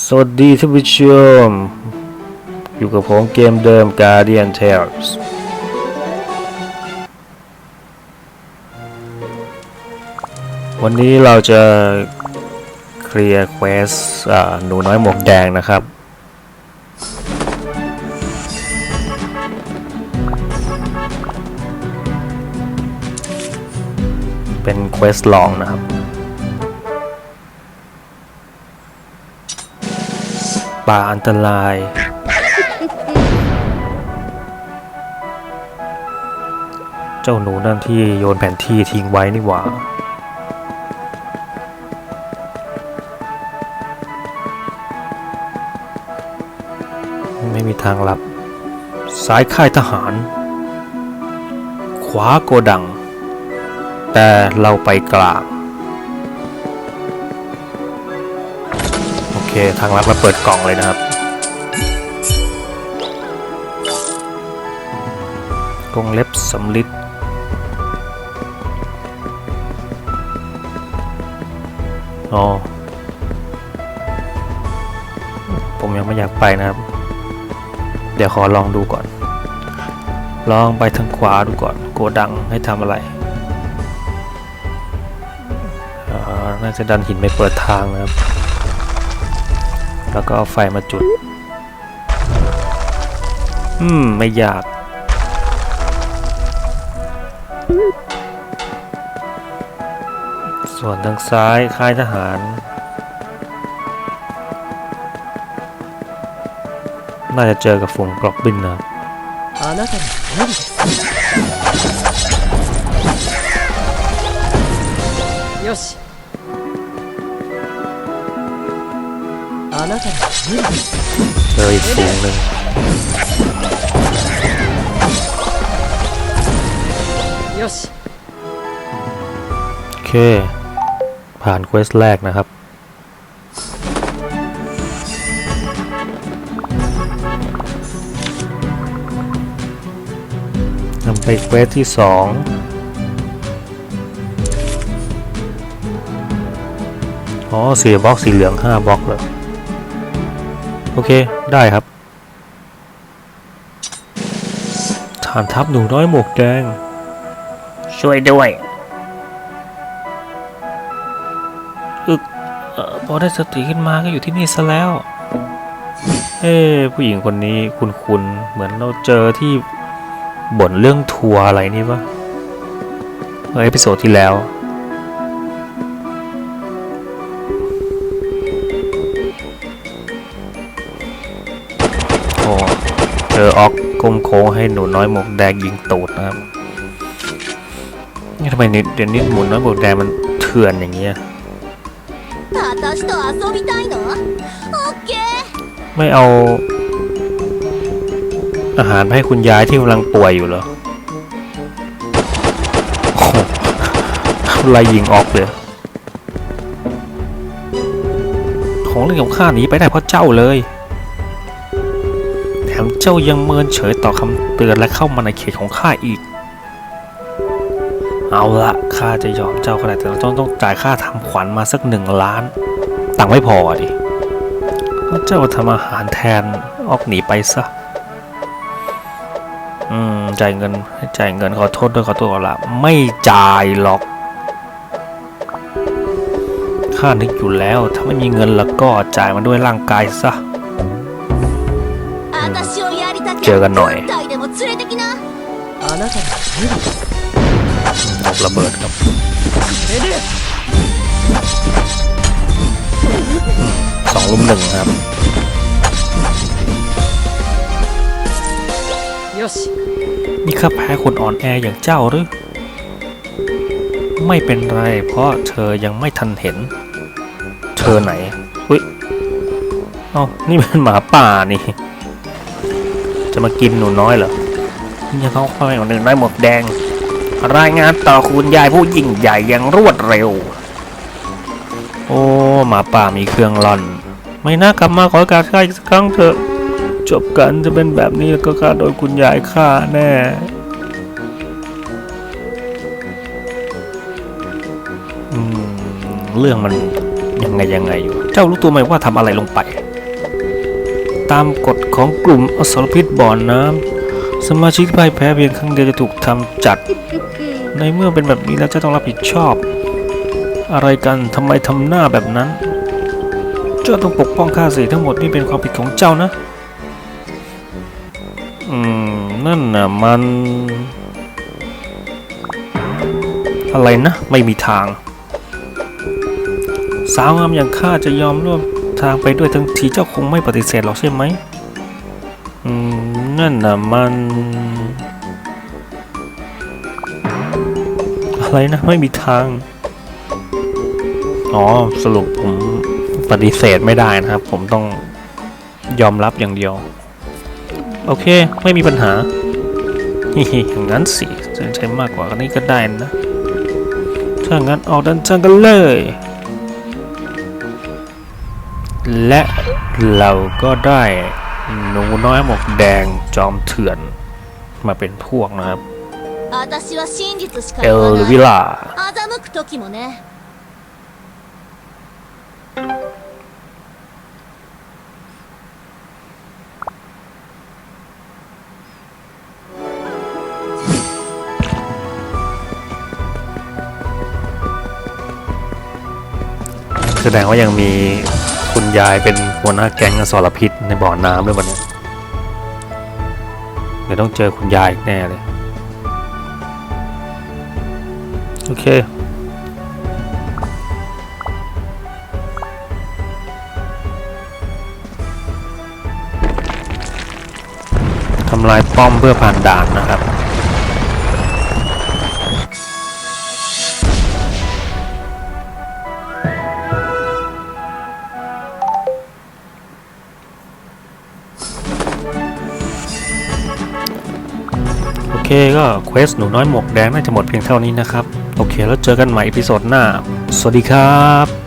สวัสดีท่านผู้ชม อยู่กับผมเกมเดิม Guardian Tales วันนี้เราจะเคลียร์เควสหนูน้อยหมวกแดงนะครับ เป็นเควสลองนะครับ ป่าอันตราย เจ้าหนูนั่นที่โยนแผนที่ทิ้งไว้นี่หว่าไม่มีทางลับ ซ้ายค่ายทหาร ขวาโกดัง แต่เราไปกลาง เคทางลับมาเปิดกล่องเลยนะครับกรงเล็บสำลิดอ๋อ ผมยังไม่อยากไปนะครับ เดี๋ยวขอลองดูก่อน ลองไปทางขวาดูก่อน โกดังให้ทำอะไรอ่าน่าจะดันหินไปเปิดทางนะครับ แล้วก็ไฟมาจุด อืม ไม่ยาก ส่วนทางซ้ายค่ายทหารน่าจะเจอกับฝูงกรอกบินนะよし แล้วกันเจออีกฝูงหนึ่งよしโอเค ผ่านเควสแรกนะครับ นำไปเควสที่สองอ๋อเสียบล็อกสีเหลืองห้าบล็อกเลย โอเค ได้ครับ ฐานทัพหนูน้อยหมวกแดง ช่วยด้วย อึกเออพอได้สติขึ้นมาก็อยู่ที่นี่ซะแล้ว เอ้ผู้หญิงคนนี้คุณนๆเหมือนเราเจอที่บ่นเรื่องทัวร์อะไรนี่ปะเออเอพิโซดที่แล้ว อออกกลมโค้งให้หนูน้อยหมวกแดงยิงตูดนะครับนี่ทำไมนิดเดี๋ยวนี้หมุนน้อยหมวกแดงมันเถื่อนอย่างเงี้ยไม่เอา อาหารให้คุณยายที่กำลังป่วยอยู่เหรอไล่ยิงออกเลย ของเล่นของข้าหนีไปได้เพราะเจ้าเลย เจ้ายังเมินเฉยต่อคำเตือนและเข้ามาในเขตของข้าอีก เอาละข้าจะยอมเจ้าก็ได้แต่เราต้องต้องจ่ายค่าทำขวัญมาสักหนึ่งล้าน ตังค์ไม่พอดิเจ้าทำอาหารแทนออกหนีไปซะอืมจ่ายเงินจ่ายเงินขอโทษด้วยขอตัวละไม่จ่ายหรอกข้านึกอยู่แล้วถ้าไม่มีเงินแล้วก็จ่ายมันด้วยร่างกายซะ เจอกันหน่อยนกระเบิดครับสองลุมหนึ่งครับนี่ข้าแพ้คนอ่อนแออย่างเจ้าหรือ ไม่เป็นไร เพราะเธอยังไม่ทันเห็น เธอไหนอุ้ยอ๋อนี่เป็นหมาป่านี่ จะมากินหนูน้อยเหรอนี่เขาค่อยหนึ่งน้อยหมวกแดง รายงานต่อคุณยายผู้ยิ่งใหญ่อย่างรวดเร็ว โอ้หมาป่ามีเครื่องร่อน ไม่น่ากลับมาขอการฆ่าอีกสักครั้งเถอะจบกันจะเป็นแบบนี้แล้วก็ฆ่าโดนคุณยายฆ่าแน่เรื่องมันยังไงยังไงอยู่ เจ้ารู้ตัวไหมว่าทำอะไรลงไป ตามกฎของกลุ่มอสรพิษบ่อนน้ำสมาชิกพ่ายแพ้เพียงครั้งเดียวจะถูกทำจัด ในเมื่อเป็นแบบนี้แล้วจะต้องรับผิดชอบ อะไรกันทำไมทำหน้าแบบนั้น เจ้าต้องปกป้องข้าสิทั้งหมดนี่เป็นความผิดของเจ้านะ อืม นั่นน่ะมัน อะไรนะ ไม่มีทาง สาวงามอย่างข้าจะยอมร่วม ทางไปด้วยทั้งทีเจ้าคงไม่ปฏิเสธหรอกใช่ไหมอืมนั่นน่ะมัน อะไรนะไม่มีทาง อ๋อสรุปผมปฏิเสธไม่ได้นะครับ ผมต้องยอมรับอย่างเดียว โอเค ไม่มีปัญหาฮิฮิอย่างนั้นสิจะใช้มากกว่านี้ก็ได้นะ ถ้างั้นออกดินทางกันเลย และเราก็ได้หนูน้อยหมวกแดงจอมเถื่อนมาเป็นพวกนะครับ เอลวิลาแสดงว่ายังมี ยายเป็นหัวหน้าแก๊งอสรพิษในบ่อน้ำด้วยวันนี้เดี๋ยวต้องเจอคุณยายแน่เลย โอเคทำลายป้อมเพื่อผ่านด่านนะครับ ก็เควสหนูน้อยหมวกแดงน่าจะหมดเพียงเท่านี้นะครับ โอเค แล้วเจอกันใหม่อีพิโซดหน้า สวัสดีครับ